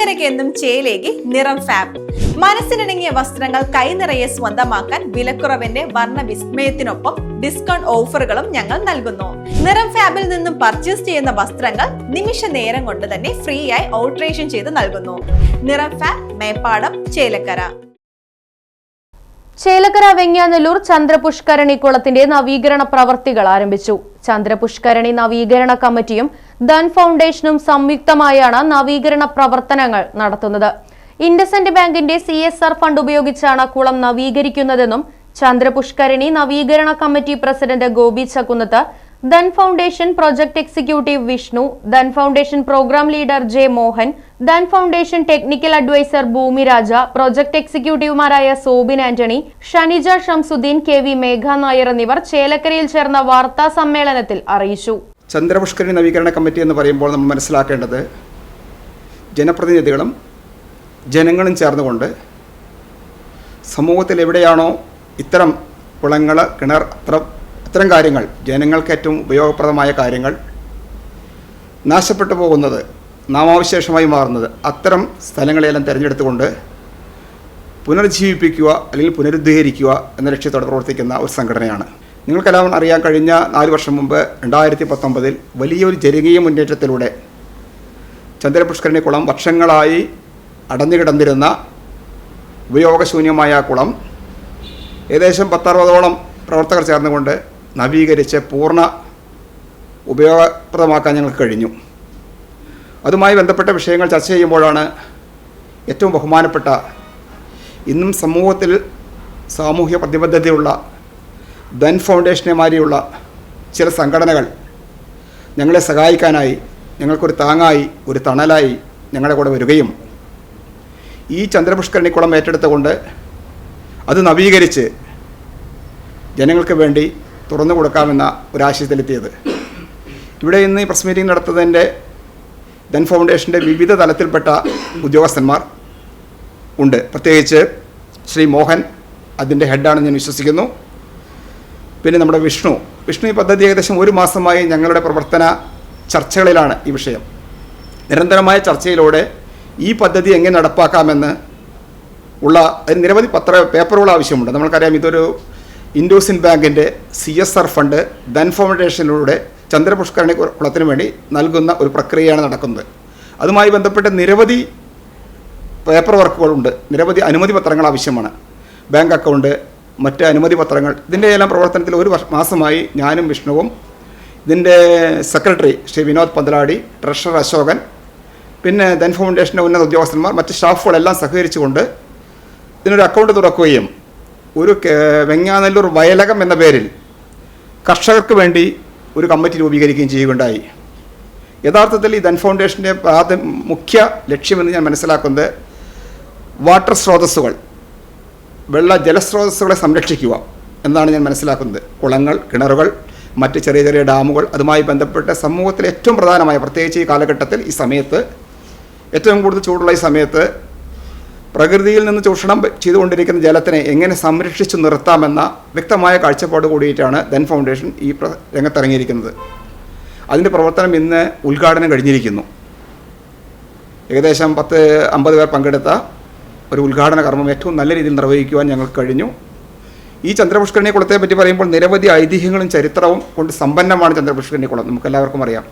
ചേലക്കരയ്ക്ക് എന്നും ചേലേക്ക് നിറം ഫാബ് മനസ്സിനിണങ്ങിയ വസ്ത്രങ്ങൾ കൈനിറയെ സ്വന്തമാക്കാൻ വിലക്കുറവിന്റെ വർണ വിസ്മയത്തിനൊപ്പം ഡിസ്കൗണ്ട് ഓഫറുകളും ഞങ്ങൾ നൽകുന്നു. നിറം ഫാബിൽ നിന്നും പർച്ചേസ് ചെയ്യുന്ന വസ്ത്രങ്ങൾ നിമിഷ നേരം കൊണ്ട് തന്നെ ഫ്രീ ആയി ഓൾട്രേഷൻ ചെയ്ത് നൽകുന്നു. നിറം ഫാബ് മേപ്പാടം ചേലക്കര. ചേലക്കര വെങ്ങാനല്ലൂർ ചന്ദ്രപുഷ്കരണി കുളത്തിന്റെ നവീകരണ പ്രവർത്തികൾ ആരംഭിച്ചു. ചന്ദ്രപുഷ്കരണി നവീകരണ കമ്മിറ്റിയും ധൻ ഫൗണ്ടേഷനും സംയുക്തമായാണ് നവീകരണ പ്രവർത്തനങ്ങൾ നടത്തുന്നത്. ഇൻഡസെന്റ് ബാങ്കിന്റെ സി എസ് ആർ ഫണ്ട് ഉപയോഗിച്ചാണ് കുളം നവീകരിക്കുന്നതെന്നും ചന്ദ്രപുഷ്കരണി നവീകരണ committee president Gopi Chakkunnath Dhan foundation project executive Vishnu Dhan foundation programme leader J Mohan Dhan foundation technical advisor Bhoomi Raja project എക്സിക്യൂട്ടീവുമാരായ Sobin Antony Shanija Shamsuddin K V Megha Nair എന്നിവർ ചേലക്കരയിൽ ചേർന്ന വാർത്താ സമ്മേളനത്തിൽ അറിയിച്ചു. ചന്ദ്രപുഷ്കരണി നവീകരണ കമ്മിറ്റി എന്ന് പറയുമ്പോൾ നമ്മൾ മനസ്സിലാക്കേണ്ടത് ജനപ്രതിനിധികളും ജനങ്ങളും ചേർന്നുകൊണ്ട് സമൂഹത്തിൽ എവിടെയാണോ ഇത്തരം കുളങ്ങൾ കിണർ അത്ര അത്തരം കാര്യങ്ങൾ ജനങ്ങൾക്ക് ഏറ്റവും ഉപയോഗപ്രദമായ കാര്യങ്ങൾ നാശപ്പെട്ടു പോകുന്നത് നാമാവശേഷമായി മാറുന്നത് അത്തരം സ്ഥലങ്ങളെല്ലാം തിരഞ്ഞെടുത്തുകൊണ്ട് പുനർജീവിപ്പിക്കുക അല്ലെങ്കിൽ പുനരുദ്ധീകരിക്കുക എന്ന ലക്ഷ്യത്തോടെ പ്രവർത്തിക്കുന്ന ഒരു സംഘടനയാണ്. നിങ്ങൾക്കെല്ലാം അറിയാൻ കഴിഞ്ഞ നാല് വർഷം മുമ്പ് രണ്ടായിരത്തി പത്തൊമ്പതിൽ വലിയൊരു ജനകീയ മുന്നേറ്റത്തിലൂടെ ചന്ദ്രപുഷ്കരണി കുളം വർഷങ്ങളായി അടഞ്ഞു കിടന്നിരുന്ന ഉപയോഗശൂന്യമായ കുളം ഏകദേശം പത്തറുപതോളം പ്രവർത്തകർ ചേർന്നുകൊണ്ട് നവീകരിച്ച് പൂർണ ഉപയോഗപ്രദമാക്കാൻ ഞങ്ങൾക്ക് കഴിഞ്ഞു. അതുമായി ബന്ധപ്പെട്ട വിഷയങ്ങൾ ചർച്ച ചെയ്യുമ്പോഴാണ് ഏറ്റവും ബഹുമാനപ്പെട്ട ഇന്നും സമൂഹത്തിൽ സാമൂഹ്യ പ്രതിബദ്ധതയുള്ള ധൻ ഫൗണ്ടേഷനെ മാതിരിയുള്ള ചില സംഘടനകൾ ഞങ്ങളെ സഹായിക്കാനായി ഞങ്ങൾക്കൊരു താങ്ങായി ഒരു തണലായി ഞങ്ങളുടെ കൂടെ വരികയും ഈ ചന്ദ്രപുഷ്കരണിക്കുളം ഏറ്റെടുത്തുകൊണ്ട് അത് നവീകരിച്ച് ജനങ്ങൾക്ക് വേണ്ടി തുറന്നു കൊടുക്കാമെന്ന ഒരാശയത്തിലെത്തിയത് ഇവിടെ ഇന്ന് ഈ പ്രസ് മീറ്റിംഗ് നടത്തുന്നതിന്റെ ധൻ ഫൗണ്ടേഷന്റെ വിവിധ തലത്തിൽപ്പെട്ട ഉദ്യോഗസ്ഥന്മാർ ഉണ്ട്. പ്രത്യേകിച്ച് ശ്രീ മോഹൻ അതിന്റെ ഹെഡാണെന്ന് ഞാൻ വിശ്വസിക്കുന്നു. പിന്നെ നമ്മുടെ വിഷ്ണു. വിഷ്ണു ഈ പദ്ധതി ഏകദേശം ഒരു മാസമായി ഞങ്ങളുടെ പ്രവർത്തന ചർച്ചകളിലാണ് ഈ വിഷയം. നിരന്തരമായ ചർച്ചയിലൂടെ ഈ പദ്ധതി എങ്ങനെ നടപ്പാക്കാമെന്ന് ഉള്ള അതിന് നിരവധി പത്ര പേപ്പറുകൾ ആവശ്യമുണ്ട്. നമ്മൾക്കറിയാം ഇതൊരു ഇൻഡോസിൻ ബാങ്കിന്റെ C S R fund Dhan ഫൗണ്ടേഷനിലൂടെ Chandrapushkarani കുളത്തിന് വേണ്ടി നൽകുന്ന ഒരു പ്രക്രിയയാണ് നടക്കുന്നത്. അതുമായി ബന്ധപ്പെട്ട് നിരവധി പേപ്പർ വർക്കുകളുണ്ട് നിരവധി അനുമതി പത്രങ്ങൾ ആവശ്യമാണ്. ബാങ്ക് അക്കൗണ്ട് മറ്റ് അനുമതി പത്രങ്ങൾ. ഇതിന്റെ എല്ലാം പ്രവർത്തനത്തിൽ ഒരു മാസമായി ഞാനും വിഷ്ണുവും. ഇതിന്റെ സെക്രട്ടറി ശ്രീ വിനോദ് പന്തലാടി ട്രഷറർ അശോകൻ. പിന്നെ ധൻ ഫൗണ്ടേഷന്റെ ഉന്നത ഉദ്യോഗസ്ഥന്മാർ മറ്റ് സ്റ്റാഫുകളെല്ലാം സഹകരിച്ചുകൊണ്ട് ഇതിനൊരു അക്കൗണ്ട് തുറക്കുകയും ഒരു വെങ്ങാനല്ലൂർ വയലകം എന്ന പേരിൽ കർഷകർക്ക് വേണ്ടി ഒരു കമ്മിറ്റി രൂപീകരിക്കുകയും ചെയ്യുകയുണ്ടായി. യഥാർത്ഥത്തിൽ ഈ ധൻ ഫൗണ്ടേഷന്റെ മുഖ്യ ലക്ഷ്യമെന്ന് ഞാൻ മനസ്സിലാക്കുന്നത് വാട്ടർ സ്രോതസ്സുകൾ. വെള്ള ജലസ്രോതസ്സുകളെ സംരക്ഷിക്കുക എന്നാണ് ഞാൻ മനസ്സിലാക്കുന്നത്. കുളങ്ങൾ കിണറുകൾ മറ്റ് ചെറിയ ചെറിയ ഡാമുകൾ അതുമായി ബന്ധപ്പെട്ട സമൂഹത്തിലെ ഏറ്റവും പ്രധാനമായ പ്രത്യേകിച്ച് ഈ കാലഘട്ടത്തിൽ ഈ സമയത്ത് ഏറ്റവും കൂടുതൽ ചൂടുള്ള ഈ സമയത്ത് പ്രകൃതിയിൽ നിന്ന് ചൂഷണം ചെയ്തുകൊണ്ടിരിക്കുന്ന ജലത്തിനെ എങ്ങനെ സംരക്ഷിച്ചു നിർത്താമെന്ന വ്യക്തമായ കാഴ്ചപ്പാട് കൂടിയിട്ടാണ് ധൻ ഫൗണ്ടേഷൻ ഈ രംഗത്തിറങ്ങിയിരിക്കുന്നത്. അതിന്റെ പ്രവർത്തനം ഇന്ന് ഉദ്ഘാടനം കഴിഞ്ഞിരിക്കുന്നു. ഏകദേശം പത്ത് അമ്പത് പേർ പങ്കെടുത്ത ഒരു ഉദ്ഘാടന കർമ്മം ഏറ്റവും നല്ല രീതിയിൽ നിർവഹിക്കുവാൻ ഞങ്ങൾക്ക് കഴിഞ്ഞു. ഈ ചന്ദ്രപുഷ്കരണി കുളത്തെ പറ്റി പറയുമ്പോൾ നിരവധി ഐതിഹ്യങ്ങളും ചരിത്രവും കൊണ്ട് സമ്പന്നമാണ് ചന്ദ്രപുഷ്കരണി കുളം. നമുക്കെല്ലാവർക്കും അറിയാം.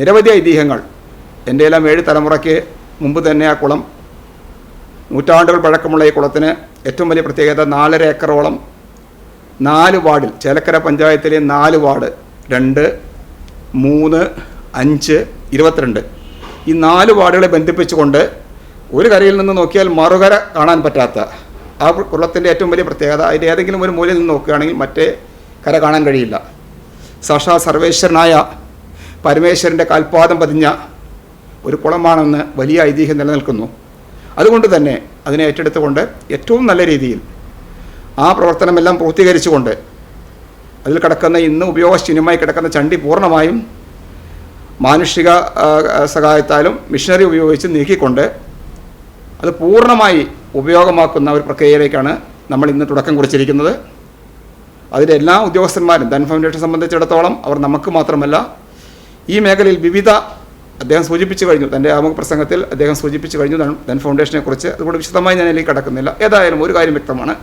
നിരവധി ഐതിഹ്യങ്ങൾ. എന്റെ എല്ലാം ഏഴ് തലമുറയ്ക്ക് മുമ്പ് തന്നെ ആ കുളം നൂറ്റാണ്ടുകൾ പഴക്കമുള്ള ഈ കുളത്തിന് ഏറ്റവും വലിയ പ്രത്യേകത നാലര ഏക്കറോളം നാല് വാർഡിൽ ചേലക്കര പഞ്ചായത്തിലെ നാല് വാർഡ് രണ്ട് മൂന്ന് അഞ്ച് ഇരുപത്തിരണ്ട്. ഈ നാല് വാർഡുകളെ ബന്ധിപ്പിച്ചുകൊണ്ട് ഒരു കരയിൽ നിന്ന് നോക്കിയാൽ മറുകര കാണാൻ പറ്റാത്ത ആ കുളത്തിന്റെ ഏറ്റവും വലിയ പ്രത്യേകത അതിന്റെ ഏതെങ്കിലും ഒരു മൂലയിൽ നിന്ന് നോക്കുകയാണെങ്കിൽ മറ്റേ കര കാണാൻ കഴിയില്ല. സാക്ഷാ സർവേശ്വരനായ പരമേശ്വരന്റെ കാൽപാദം പതിഞ്ഞ ഒരു കുളമാണെന്ന് വലിയ ഐതിഹ്യം നിലനിൽക്കുന്നു. അതുകൊണ്ട് തന്നെ അതിനെ ഏറ്റെടുത്തുകൊണ്ട് ഏറ്റവും നല്ല രീതിയിൽ ആ പ്രവർത്തനമെല്ലാം പൂർത്തീകരിച്ചുകൊണ്ട് അതിൽ കിടക്കുന്ന ഇന്ന് ഉപയോഗശൂന്യമായി കിടക്കുന്ന ചണ്ടി പൂർണമായും മാനുഷിക സഹായത്താലും മിഷനറി ഉപയോഗിച്ച് നീക്കിക്കൊണ്ട് അത് പൂർണമായി ഉപയോഗമാക്കുന്ന ഒരു പ്രക്രിയയിലേക്കാണ് നമ്മൾ ഇന്ന് തുടക്കം കുറിച്ചിരിക്കുന്നത്. അതിന്റെ എല്ലാ ഉദ്യോഗസ്ഥന്മാരും ധൻ ഫൗണ്ടേഷൻ സംബന്ധിച്ചിടത്തോളം അവർ നമുക്ക് മാത്രമല്ല ഈ മേഖലയിൽ വിവിധ അദ്ദേഹം സൂചിപ്പിച്ചു കഴിഞ്ഞു തന്റെ ആമുഖ പ്രസംഗത്തിൽ അദ്ദേഹം സൂചിപ്പിച്ചു കഴിഞ്ഞു ധൻ- ഫൗണ്ടേഷനെ കുറിച്ച് അതുകൊണ്ട് വിശദമായി ഞാൻ അതിലേക്ക് കടക്കുന്നില്ല. ഏതായാലും ഒരു കാര്യം വ്യക്തമാണ്.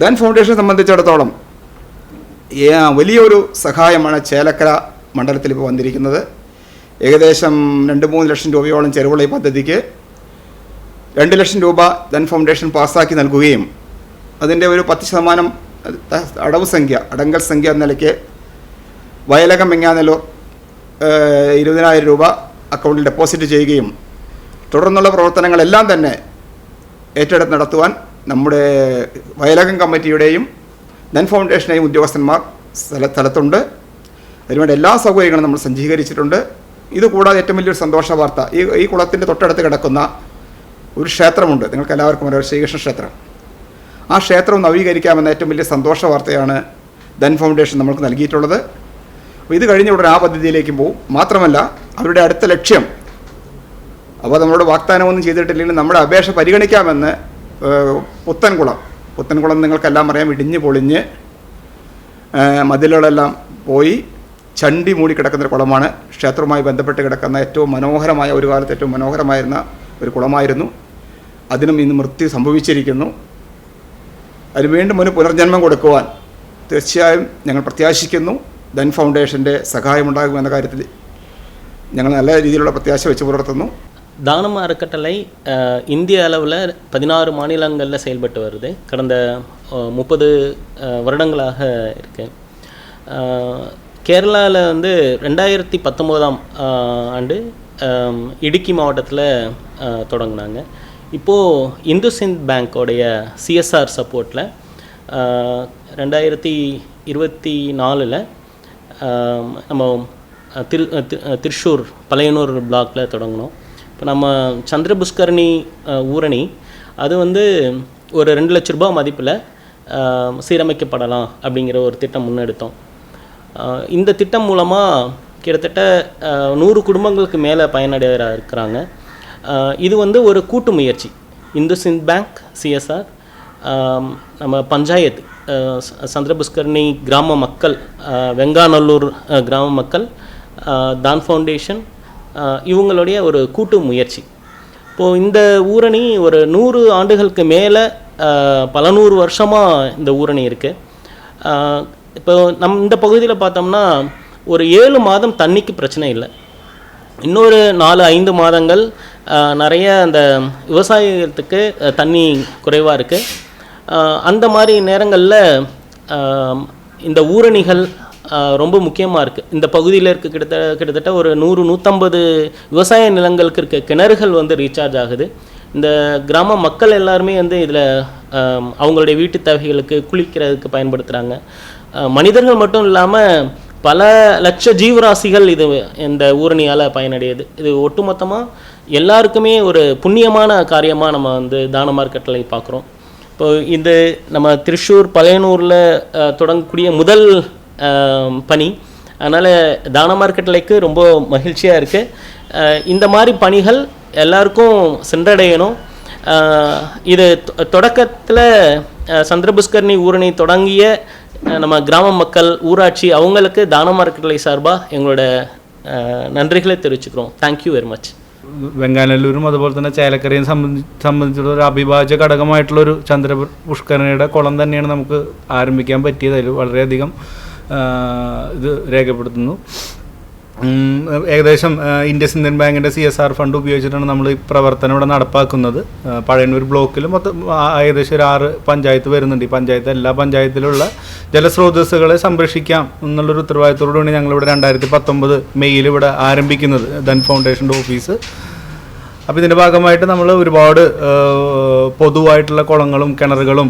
ധൻ ഫൗണ്ടേഷനെ സംബന്ധിച്ചിടത്തോളം വലിയൊരു സഹായമാണ് ചേലക്കര മണ്ഡലത്തിൽ ഇപ്പോൾ വന്നിരിക്കുന്നത്. ഏകദേശം രണ്ട് മൂന്ന് ലക്ഷം രൂപയോളം ചെറുവിള ഈ പദ്ധതിക്ക് രണ്ട് ലക്ഷം രൂപ ധൻ ഫൗണ്ടേഷൻ പാസ്സാക്കി നൽകുകയും അതിന്റെ ഒരു പത്ത് ശതമാനം അടവ് സംഖ്യ അടങ്കൽ സംഖ്യ എന്ന നിലയ്ക്ക് വയലകം വെങ്ങാനല്ലൂർ ഇരുപതിനായിരം രൂപ അക്കൗണ്ടിൽ ഡെപ്പോസിറ്റ് ചെയ്യുകയും തുടർന്നുള്ള പ്രവർത്തനങ്ങളെല്ലാം തന്നെ ഏറ്റെടുത്ത് നടത്തുവാൻ നമ്മുടെ വയലകം കമ്മിറ്റിയുടെയും ധൻ ഫൗണ്ടേഷനെയും ഉദ്യോഗസ്ഥന്മാർ സ്ഥല സ്ഥലത്തുണ്ട്. അതിനുവേണ്ട എല്ലാ സൗകര്യങ്ങളും നമ്മൾ സജ്ജീകരിച്ചിട്ടുണ്ട്. ഇതുകൂടാതെ ഏറ്റവും വലിയൊരു സന്തോഷ വാർത്ത ഈ ഈ കുളത്തിന്റെ തൊട്ടടുത്ത് കിടക്കുന്ന ഒരു ക്ഷേത്രമുണ്ട്. നിങ്ങൾക്ക് എല്ലാവർക്കും ഒരു ശ്രീകൃഷ്ണ ക്ഷേത്രം. ആ ക്ഷേത്രം നവീകരിക്കാമെന്ന ഏറ്റവും വലിയ സന്തോഷ വാർത്തയാണ് ദൻ ഫൗണ്ടേഷൻ നമ്മൾക്ക് നൽകിയിട്ടുള്ളത്. അപ്പോൾ ഇത് കഴിഞ്ഞ ഉടനെ ആ പദ്ധതിയിലേക്ക് പോകും മാത്രമല്ല അവരുടെ അടുത്ത ലക്ഷ്യം അപ്പോൾ നമ്മളോട് വാഗ്ദാനമൊന്നും ചെയ്തിട്ടില്ലെങ്കിൽ നമ്മുടെ അപേക്ഷ പരിഗണിക്കാമെന്ന് പുത്തൻകുളം. പുത്തൻകുളം നിങ്ങൾക്കെല്ലാം അറിയാം ഇടിഞ്ഞ് പൊളിഞ്ഞ് മതിലുകളെല്ലാം പോയി ചണ്ടി മൂടി കിടക്കുന്ന കുളമാണ്. ക്ഷേത്രവുമായി ബന്ധപ്പെട്ട് കിടക്കുന്ന ഏറ്റവും മനോഹരമായ ഒരു കാലത്ത് ഏറ്റവും മനോഹരമായിരുന്ന ഒരു കുളമായിരുന്നു. അതിനും ഇന്ന് മൃത്യു സംഭവിച്ചിരിക്കുന്നു അതിന് വീണ്ടും ഒരു പുനർജന്മം കൊടുക്കുവാൻ തീർച്ചയായും ഞങ്ങൾ പ്രത്യാശിക്കുന്നു ധൻ ഫൗണ്ടേഷൻ്റെ സഹായമുണ്ടാകുമെന്ന കാര്യത്തിൽ ഞങ്ങൾ നല്ല രീതിയിലുള്ള പ്രത്യാശ வெச்சு പുലർത്തുന്നു தானம் அறக்கட்டளை அஹ், இந்திய அளவில் பதினாறு மாநிலங்களில் செயல்பட்டு வருது கடந்த முப்பது வருடங்களாக இருக்கு கேரளாவில் வந்து ரெண்டாயிரத்தி பத்தொம்போதாம் ஆண்டு அஹ், இடுக்கி மாவட்டத்தில் தொடங்கினாங்க இப்போது இந்துசிந்த் பேங்க்கோடைய சிஎஸ்ஆர் சப்போர்ட்டில் ரெண்டாயிரத்தி இருபத்தி நாலில் நம்ம திரு திருஷூர் பழையனூர் பிளாக்ல தொடங்கினோம். இப்போ நம்ம சந்திரபுஷ்கரணி ஊரணி அது வந்து ஒரு ரெண்டு லட்ச ரூபாய் மதிப்பில் சீரமைக்கப்படலாம் அப்படிங்கிற ஒரு திட்டம் முன்னெடுத்தோம். இந்த திட்டம் மூலமாக கிட்டத்தட்ட நூறு குடும்பங்களுக்கு மேலே பயனடைகிற இருக்கிறாங்க. இது வந்து ஒரு கூட்டு முயற்சி. இந்து சிந்த் பேங்க் சிஎஸ்ஆர் நம்ம பஞ்சாயத்து சந்திரபுஷ்கர்ணி கிராம மக்கள் வெங்காநல்லூர் கிராம மக்கள் தான் ஃபவுண்டேஷன் இவங்களுடைய ஒரு கூட்டு முயற்சி. இப்போது இந்த ஊரணி ஒரு நூறு ஆண்டுகளுக்கு மேலே பல நூறு வருஷமாக இந்த ஊரணி இருக்குது இப்போ நம் இந்த பகுதியில் பார்த்தோம்னா ஒரு ஏழு மாதம் தண்ணிக்கு பிரச்சனை இல்லை. இன்னொரு நாலு ஐந்து மாதங்கள் நிறைய அந்த விவசாயத்துக்கு தண்ணி குறைவாக இருக்குது அந்த மாதிரி நேரங்களில் இந்த ஊரணிகள் ரொம்ப முக்கியமாக இருக்குது இந்த பகுதியில் இருக்க கிட்டத்தட்ட கிட்டத்தட்ட ஒரு நூறு நூற்றம்பது விவசாய நிலங்களுக்கு இருக்க கிணறுகள் வந்து ரீசார்ஜ் ஆகுது. இந்த கிராம மக்கள் எல்லாருமே வந்து இதில் அவங்களுடைய வீட்டு தேவைகளுக்கு குளிக்கிறதுக்கு பயன்படுத்துகிறாங்க மனிதர்கள் மட்டும் இல்லாமல் பல லட்ச ஜீவராசிகள் இது இந்த ஊரணியால் பயனடையுது. இது ஒட்டுமொத்தமாக எல்லாருக்குமே ஒரு புண்ணியமான காரியமாக நம்ம வந்து தான மார்க்கெட்டில் பார்க்குறோம் இப்போ இது நம்ம திருச்சூர் பழையனூரில் தொடங்கக்கூடிய முதல் பணி. அதனால் தான மார்க்கெட்லைக்கு ரொம்ப மகிழ்ச்சியாக இருக்குது இந்த மாதிரி பணிகள் எல்லாருக்கும் சென்றடையணும். இது தொடக்கத்தில் சந்திரபுஷ்கர்ணி ஊரணி தொடங்கிய நம்ம கிராம மக்கள் ஊராட்சி அவங்களுக்கு தான மார்க்கெட்லை சார்பாக எங்களோட அஹ், நன்றிகளை தெரிவிச்சுக்கிறோம் தேங்க்யூ வெரி மச் വെങ്ങാനല്ലൂരും അതുപോലെ തന്നെ ചേലക്കരയും സംബന്ധി സംബന്ധിച്ചുള്ള ഒരു അവിഭാജ്യ ഘടകമായിട്ടുള്ള ഒരു ചന്ദ്ര പുഷ്കരണിയുടെ കുളം തന്നെയാണ് നമുക്ക് ആരംഭിക്കാൻ പറ്റിയത് അതിൽ വളരെയധികം ആ, ഇത് രേഖപ്പെടുത്തുന്നു ഉം, ഏകദേശം ഇൻഡസ് ഇന്ത്യൻ ബാങ്കിന്റെ സി എസ് ആർ ഫണ്ട് ഉപയോഗിച്ചിട്ടാണ് നമ്മൾ ഈ പ്രവർത്തനം ഇവിടെ നടപ്പാക്കുന്നത്. പഴയന്നൂർ ബ്ലോക്കിൽ മൊത്തം ഏകദേശം ഒരു ആറ് പഞ്ചായത്ത് വരുന്നുണ്ട്. ഈ പഞ്ചായത്ത് എല്ലാ പഞ്ചായത്തിലുള്ള ജലസ്രോതസ്സുകളെ സംരക്ഷിക്കാം എന്നുള്ളൊരു ഉത്തരവാദിത്തോടുകൂടി ഞങ്ങളിവിടെ രണ്ടായിരത്തി പത്തൊമ്പത് മെയ്യിൽ ഇവിടെ ആരംഭിക്കുന്നത് ധൻ ഫൗണ്ടേഷന്റെ ഓഫീസ്. അപ്പോൾ ഇതിന്റെ ഭാഗമായിട്ട് നമ്മൾ ഒരുപാട് പൊതുവായിട്ടുള്ള കുളങ്ങളും കിണറുകളും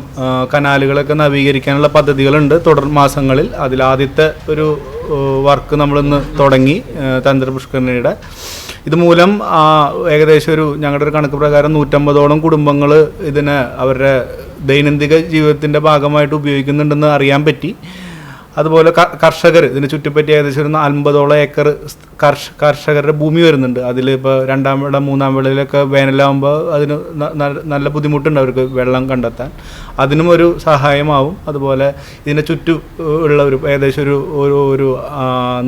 കനാലുകളൊക്കെ നവീകരിക്കാനുള്ള പദ്ധതികളുണ്ട്. തുടർ മാസങ്ങളിൽ അതിലാദ്യത്തെ ഒരു വർക്ക് നമ്മളിന്ന് തുടങ്ങി തന്ത്രപുഷ്കരണിയുടെ ഇതുമൂലം ഏകദേശം ഒരു ഞങ്ങളുടെ ഒരു കണക്ക് പ്രകാരം നൂറ്റമ്പതോളം കുടുംബങ്ങൾ ഇതിനെ അവരുടെ ദൈനംദിന ജീവിതത്തിന്റെ ഭാഗമായിട്ട് ഉപയോഗിക്കുന്നുണ്ടെന്ന് അറിയാൻ പറ്റി. അതുപോലെ കർഷകർ ഇതിനെ ചുറ്റിപ്പറ്റി ഏകദേശം ഒരു അൻപതോളം ഏക്കർ കർഷ കർഷകരുടെ ഭൂമി വരുന്നുണ്ട്. അതിൽ ഇപ്പോൾ രണ്ടാം വിള മൂന്നാം വിളയിലൊക്കെ വേനലാകുമ്പോൾ അതിന് നല്ല ബുദ്ധിമുട്ടുണ്ട് അവർക്ക് വെള്ളം കണ്ടെത്താൻ. അതിനും ഒരു സഹായമാവും. അതുപോലെ ഇതിനെ ചുറ്റു ഉള്ള ഒരു ഏകദേശം ഒരു ഒരു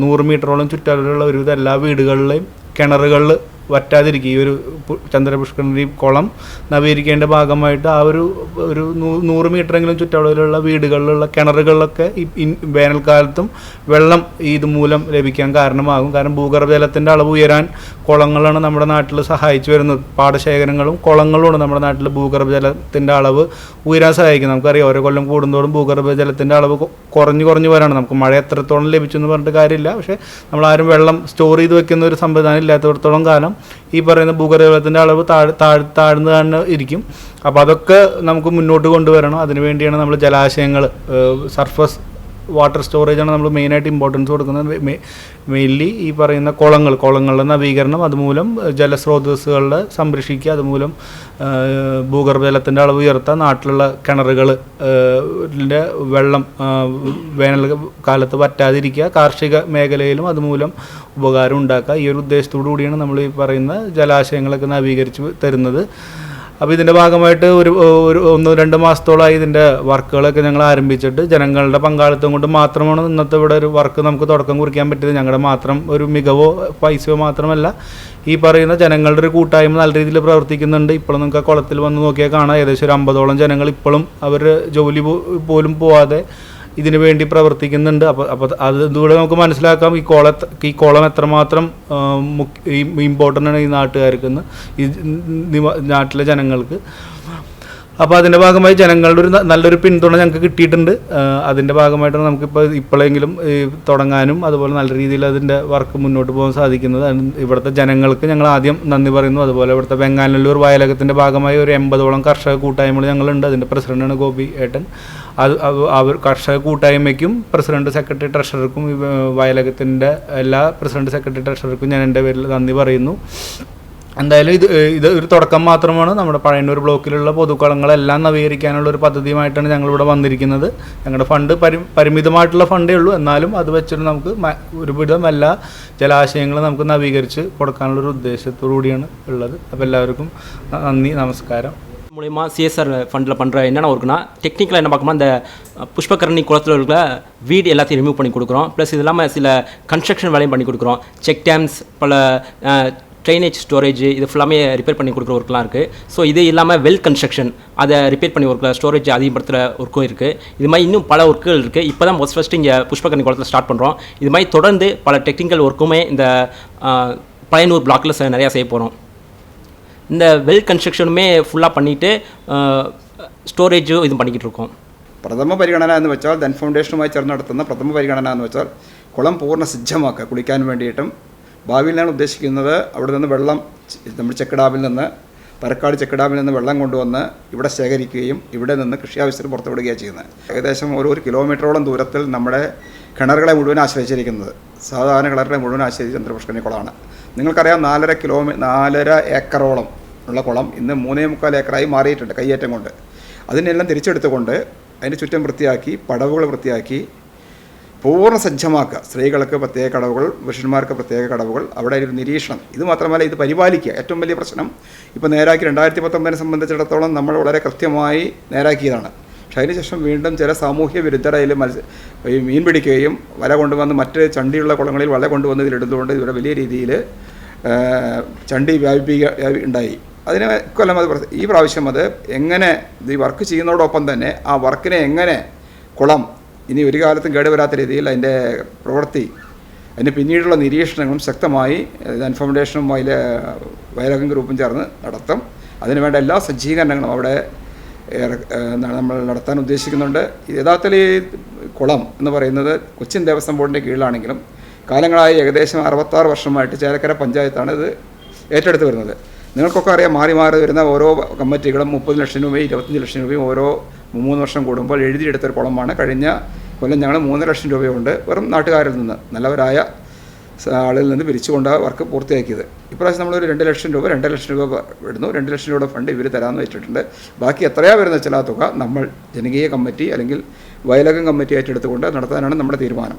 നൂറ് മീറ്ററോളം ചുറ്റളവിലുള്ള ഒരു എല്ലാ വീടുകളിലെയും കിണറുകളിൽ വറ്റാതിരിക്കുക ഈ ഒരു ചന്ദ്രപുഷ്കരണി കുളം നവീകരിക്കേണ്ട ഭാഗമായിട്ട് ആ ഒരു ഒരു നൂറ് മീറ്ററെങ്കിലും ചുറ്റളവിലുള്ള വീടുകളിലുള്ള കിണറുകളിലൊക്കെ വേനൽക്കാലത്തും വെള്ളം ഇതുമൂലം ലഭിക്കാൻ കാരണമാകും. കാരണം ഭൂഗർഭജലത്തിന്റെ അളവ് ഉയരാൻ കുളങ്ങളാണ് നമ്മുടെ നാട്ടിൽ സഹായിച്ചു വരുന്നത്. പാടശേഖരങ്ങളും കുളങ്ങളുമാണ് നമ്മുടെ നാട്ടിൽ ഭൂഗർഭജലത്തിന്റെ അളവ് ഉയരാൻ സഹായിക്കുന്നത്. നമുക്കറിയാം ഓരോ കൊല്ലം കൂടുന്തോറും ഭൂഗർഭജലത്തിന്റെ അളവ് കുറഞ്ഞു കുറഞ്ഞു വരാണ്. നമുക്ക് മഴ എത്രത്തോളം ലഭിച്ചു എന്ന് പറഞ്ഞിട്ട് കാര്യമില്ല. പക്ഷേ നമ്മളാരും വെള്ളം സ്റ്റോർ ചെയ്ത് വെക്കുന്ന ഒരു സംവിധാനം ഇല്ലാത്തടത്തോളം കാലം ഈ പറയുന്ന ഭൂഗർഭജലത്തിന്റെ അളവ് താഴ് താഴ് താഴ്ന്നു തന്നെ ഇരിക്കും. അപ്പോൾ അതൊക്കെ നമുക്ക് മുന്നോട്ട് കൊണ്ടുവരണം. അതിനുവേണ്ടിയാണ് നമ്മൾ ജലാശയങ്ങൾ സർഫസ് വാട്ടർ സ്റ്റോറേജാണ് നമ്മൾ മെയിനായിട്ട് ഇമ്പോർട്ടൻസ് കൊടുക്കുന്നത്. മെയിൻലി ഈ പറയുന്ന കുളങ്ങൾ കുളങ്ങളുടെ നവീകരണം അതുമൂലം ജലസ്രോതസ്സുകളുടെ സംരക്ഷിക്കുക അതുമൂലം ഭൂഗർഭജലത്തിന്റെ അളവ് ഉയർത്താൻ നാട്ടിലുള്ള കിണറുകൾ വെള്ളം വേനൽ കാലത്ത് വറ്റാതിരിക്കുക കാർഷിക മേഖലയിലും അതുമൂലം ഉപകാരം ഉണ്ടാക്കുക. ഈ ഒരു ഉദ്ദേശത്തോടു കൂടിയാണ് നമ്മൾ ഈ പറയുന്ന ജലാശയങ്ങളൊക്കെ നവീകരിച്ച് തരുന്നത്. അപ്പോൾ ഇതിന്റെ ഭാഗമായിട്ട് ഒരു ഒരു ഒന്ന് രണ്ട് മാസത്തോളമായി ഇതിന്റെ വർക്കുകളൊക്കെ ഞങ്ങൾ ആരംഭിച്ചിട്ട് ജനങ്ങളുടെ പങ്കാളിത്തം കൊണ്ട് മാത്രമാണ് ഇന്നത്തെ ഇവിടെ ഒരു വർക്ക് നമുക്ക് തുടക്കം കുറിക്കാൻ പറ്റിയത്. ഞങ്ങളുടെ മാത്രം ഒരു മികവോ പൈസയോ മാത്രമല്ല ഈ പറയുന്ന ജനങ്ങളുടെ ഒരു കൂട്ടായ്മ നല്ല രീതിയിൽ പ്രവർത്തിക്കുന്നുണ്ട്. ഇപ്പോഴും നമുക്ക് ആ കുളത്തിൽ വന്ന് നോക്കിയാൽ കാണാം. ഏകദേശം ഒരു അമ്പതോളം ജനങ്ങൾ ഇപ്പോഴും അവർ ജോലി പോലും പോവാതെ ഇതിനു വേണ്ടി പ്രവർത്തിക്കുന്നുണ്ട്. അപ്പോൾ അപ്പോൾ അതുകൂടെ നമുക്ക് മനസ്സിലാക്കാം. ഈ കോള ഈ കോളം എത്രമാത്രം ഇമ്പോർട്ടന്റ് ആണ് ഈ നാട്ടുകാർക്ക് ഈ നാട്ടിലെ ജനങ്ങൾക്ക്. അപ്പോൾ അതിന്റെ ഭാഗമായി ജനങ്ങളുടെ ഒരു നല്ലൊരു പിന്തുണ ഞങ്ങൾക്ക് കിട്ടിയിട്ടുണ്ട്. അതിന്റെ ഭാഗമായിട്ടാണ് നമുക്കിപ്പോൾ ഇപ്പോഴെങ്കിലും തുടങ്ങാനും അതുപോലെ നല്ല രീതിയിൽ അതിന്റെ വർക്ക് മുന്നോട്ട് പോകാൻ സാധിക്കുന്നത്. ഇവിടുത്തെ ജനങ്ങൾക്ക് ഞങ്ങൾ ആദ്യം നന്ദി പറയുന്നു. അതുപോലെ ഇവിടുത്തെ വെങ്ങാനല്ലൂർ വയലകത്തിന്റെ ഭാഗമായി ഒരു എൺപതോളം കർഷക കൂട്ടായ്മകൾ ഞങ്ങളുണ്ട്. അതിന്റെ പ്രസിഡന്റാണ് ഗോപി ഏട്ടൻ. അത് അവർ കർഷക കൂട്ടായ്മയ്ക്കും പ്രസിഡന്റ് സെക്രട്ടറി ട്രഷറർക്കും വയലകത്തിന്റെ എല്ലാ പ്രസിഡന്റ് സെക്രട്ടറി ട്രഷറർക്കും ഞാൻ എന്റെ പേരിൽ നന്ദി പറയുന്നു. എന്തായാലും ഇത് ഏഹ് ഇത് ഒരു തുടക്കം മാത്രമാണ് നമ്മുടെ പഴയന്നൂർ ബ്ലോക്കിലുള്ള പൊതുക്കളങ്ങളെല്ലാം നവീകരിക്കാനുള്ള ഒരു പദ്ധതിയുമായിട്ടാണ് ഞങ്ങളിവിടെ വന്നിരിക്കുന്നത് ഞങ്ങളുടെ ഫണ്ട് പരി പരിമിതമായിട്ടുള്ള ഫണ്ടേ ഉള്ളൂ എന്നാലും അത് വെച്ചിട്ട് നമുക്ക് മ- ഒരുവിധം എല്ലാ ജലാശയങ്ങളും നമുക്ക് நவீகரித்து കൊടുക്കാനുള്ള ஒரு ഉദ്ദേശത്തോടു കൂടിയാണ് ഉള്ളത് അപ്പോൾ എല്ലാവർക്കും നന്ദി നമസ്കാരം மூலயமா சிஎஸ்ஆர் ஃபண்டில் பண்ணுற என்னென்ன ஒர்க்குனா டெக்னிக்கலாக என்ன பார்க்கணும்னா இந்த புஷ்பகரணி குளத்தில் இருக்கிற வீடு எல்லாத்தையும் ரிமூவ் பண்ணி கொடுக்குறோம் ப்ளஸ் இது இல்லாமல் சில கன்ஸ்ட்ரக்ஷன் வேலையும் பண்ணி கொடுக்குறோம் செக் டேம்ஸ் பல ட்ரைனேஜ் ஸ்டோரேஜ் இது ஃபுல்லாமே ரிப்பேர் பண்ணி கொடுக்குற ஒர்க்லாம் இருக்குது ஸோ இது இல்லாமல் வெல் கன்ஸ்ட்ரக்ஷன் அதை ரிப்பேர் பண்ணி ஒர்க்கில் ஸ்டோரேஜ் அதிகப்படுத்துகிற ஒர்க்கும் இருக்குது இது மாதிரி இன்னும் பல ஒர்க்குகள் இருக்குது இப்போ தான் ஃபஸ்ட் ஃபஸ்ட்டு இங்கே புஷ்பகரணி குளத்தில் ஸ்டார்ட் பண்ணுறோம் இது மாதிரி தொடர்ந்து பல டெக்னிக்கல் ஒர்க்குமே இந்த ஆஹ், பழையனூர் பிளாக்கில் நிறையா செய்ய போகிறோம் இந்த வெல் கன்ஸ்ட்ரக்ஷனுமே ஃபுல்லாக பண்ணிவிட்டு സ്റ്റോറേജും ഇതും பண்ணிக்கிட்டு இருக்கோம் പ്രഥമ പരിഗണന എന്ന് വെച്ചാൽ ധൻ ഫൗണ്ടേഷനുമായി ചേർന്ന് നടത്തുന്ന പ്രഥമ പരിഗണന എന്ന് വെച്ചാൽ കുളം പൂർണ്ണ സജ്ജമാക്കുക കുളിക്കാൻ വേണ്ടിയിട്ടും ഭാവിയിൽ ഞാൻ ഉദ്ദേശിക്കുന്നത് അവിടെ നിന്ന് വെള്ളം നമ്മൾ ചെക്ക് ഡാമിൽ നിന്ന് പരക്കാട് ചെക്ക് ഡാമിൽ നിന്ന് വെള്ളം കൊണ്ടുവന്ന് ഇവിടെ ശേഖരിക്കുകയും ഇവിടെ നിന്ന് കൃഷി ആവശ്യത്തിന് പുറത്തുവിടുകയാണ് ചെയ്യുന്നത്. ഏകദേശം ഒരു ഒരു കിലോമീറ്ററോളം ദൂരത്തിൽ നമ്മുടെ കിണറുകളെ മുഴുവൻ ആശ്രയിച്ചിരിക്കുന്നത്. സാധാരണ കിണറുകളെ മുഴുവൻ ആശ്രയിച്ച് ചന്ദ്രപുഷ്കരണി കുളമാണ്. നിങ്ങൾക്കറിയാം നാലര കിലോമീ നാലര ഏക്കറോളം ഉള്ള കുളം ഇന്ന് മൂന്നേ മുക്കാൽ ഏക്കറായി മാറിയിട്ടുണ്ട് കയ്യേറ്റം കൊണ്ട്. അതിനെല്ലാം തിരിച്ചെടുത്തുകൊണ്ട് അതിന് ചുറ്റും വൃത്തിയാക്കി പടവുകൾ വൃത്തിയാക്കി പൂർണ സജ്ജമാക്കുക സ്ത്രീകൾക്ക് പ്രത്യേക കടവുകൾ പുരുഷന്മാർക്ക് പ്രത്യേക കടവുകൾ അവിടെ ഒരു നിരീക്ഷണം. ഇത് മാത്രമല്ല ഇത് പരിപാലിക്കുക. ഏറ്റവും വലിയ പ്രശ്നം ഇപ്പോൾ നേരാക്കി രണ്ടായിരത്തി പത്തൊമ്പതിനെ സംബന്ധിച്ചിടത്തോളം നമ്മൾ വളരെ കൃത്യമായി നേരാക്കിയതാണ്. പക്ഷേ അതിനുശേഷം വീണ്ടും ചില സാമൂഹ്യ വിരുദ്ധരയിൽ മത്സ്യ ഈ മീൻ പിടിക്കുകയും വല കൊണ്ടുവന്ന് മറ്റ് ചണ്ടിയുള്ള കുളങ്ങളിൽ വല കൊണ്ടുവന്ന് ഇതിലിടുന്നതുകൊണ്ട് ഇവിടെ വലിയ രീതിയിൽ ചണ്ടി വ്യാപിപ്പിക്കുക ഉണ്ടായി. അതിന് കൊല്ലം അത് ഈ പ്രാവശ്യം അത് എങ്ങനെ ഈ വർക്ക് ചെയ്യുന്നതോടൊപ്പം തന്നെ ആ വർക്കിനെ എങ്ങനെ കുളം ഇനി ഒരു കാലത്തും കേടുവരാത്ത രീതിയിൽ അതിന്റെ പ്രവൃത്തി അതിന് പിന്നീടുള്ള നിരീക്ഷണങ്ങളും ശക്തമായി ധൻ അതിലെ വയല വയലകം ഗ്രൂപ്പും ചേർന്ന് നടത്തും. അതിനുവേണ്ട എല്ലാ സജ്ജീകരണങ്ങളും അവിടെ നമ്മൾ നടത്താൻ ഉദ്ദേശിക്കുന്നുണ്ട്. യഥാർത്ഥത്തിൽ ഈ കുളം എന്ന് പറയുന്നത് കൊച്ചിൻ ദേവസ്വം ബോർഡിന്റെ കീഴിലാണെങ്കിലും കാലങ്ങളായി ഏകദേശം അറുപത്താറ് വർഷമായിട്ട് ചേലക്കര പഞ്ചായത്താണ് ഇത് ഏറ്റെടുത്ത് വരുന്നത്. നിങ്ങൾക്കൊക്കെ അറിയാം മാറി മാറി വരുന്ന ഓരോ കമ്മിറ്റികളും മുപ്പത് ലക്ഷം രൂപയും ഇരുപത്തഞ്ച് ലക്ഷം രൂപയും ഓരോ മൂന്ന് വർഷം കൂടുമ്പോൾ എഴുതിയെടുത്തൊരു കുളമാണ് കഴിഞ്ഞ കൊല്ലം ഞങ്ങൾ മൂന്ന് ലക്ഷം രൂപയുണ്ട്. വെറും നാട്ടുകാരിൽ നിന്ന് നല്ലവരായ ആളുകളിൽ നിന്ന് പിരിച്ചുകൊണ്ട് വർക്ക് പൂർത്തിയാക്കിയത്. ഇപ്രാവശ്യം നമ്മളൊരു രണ്ട് ലക്ഷം രൂപ രണ്ട് ലക്ഷം രൂപ ഇടുന്നു. രണ്ട് ലക്ഷം രൂപയുടെ ഫണ്ട് ഇവർ തരാമെന്ന് വെച്ചിട്ടുണ്ട്. ബാക്കി എത്രയാ വരുന്ന ചില തുക നമ്മൾ ജനകീയ കമ്മിറ്റി അല്ലെങ്കിൽ വയലകം കമ്മിറ്റി ആയിട്ട് എടുത്തുകൊണ്ട് നടത്താനാണ് നമ്മുടെ തീരുമാനം.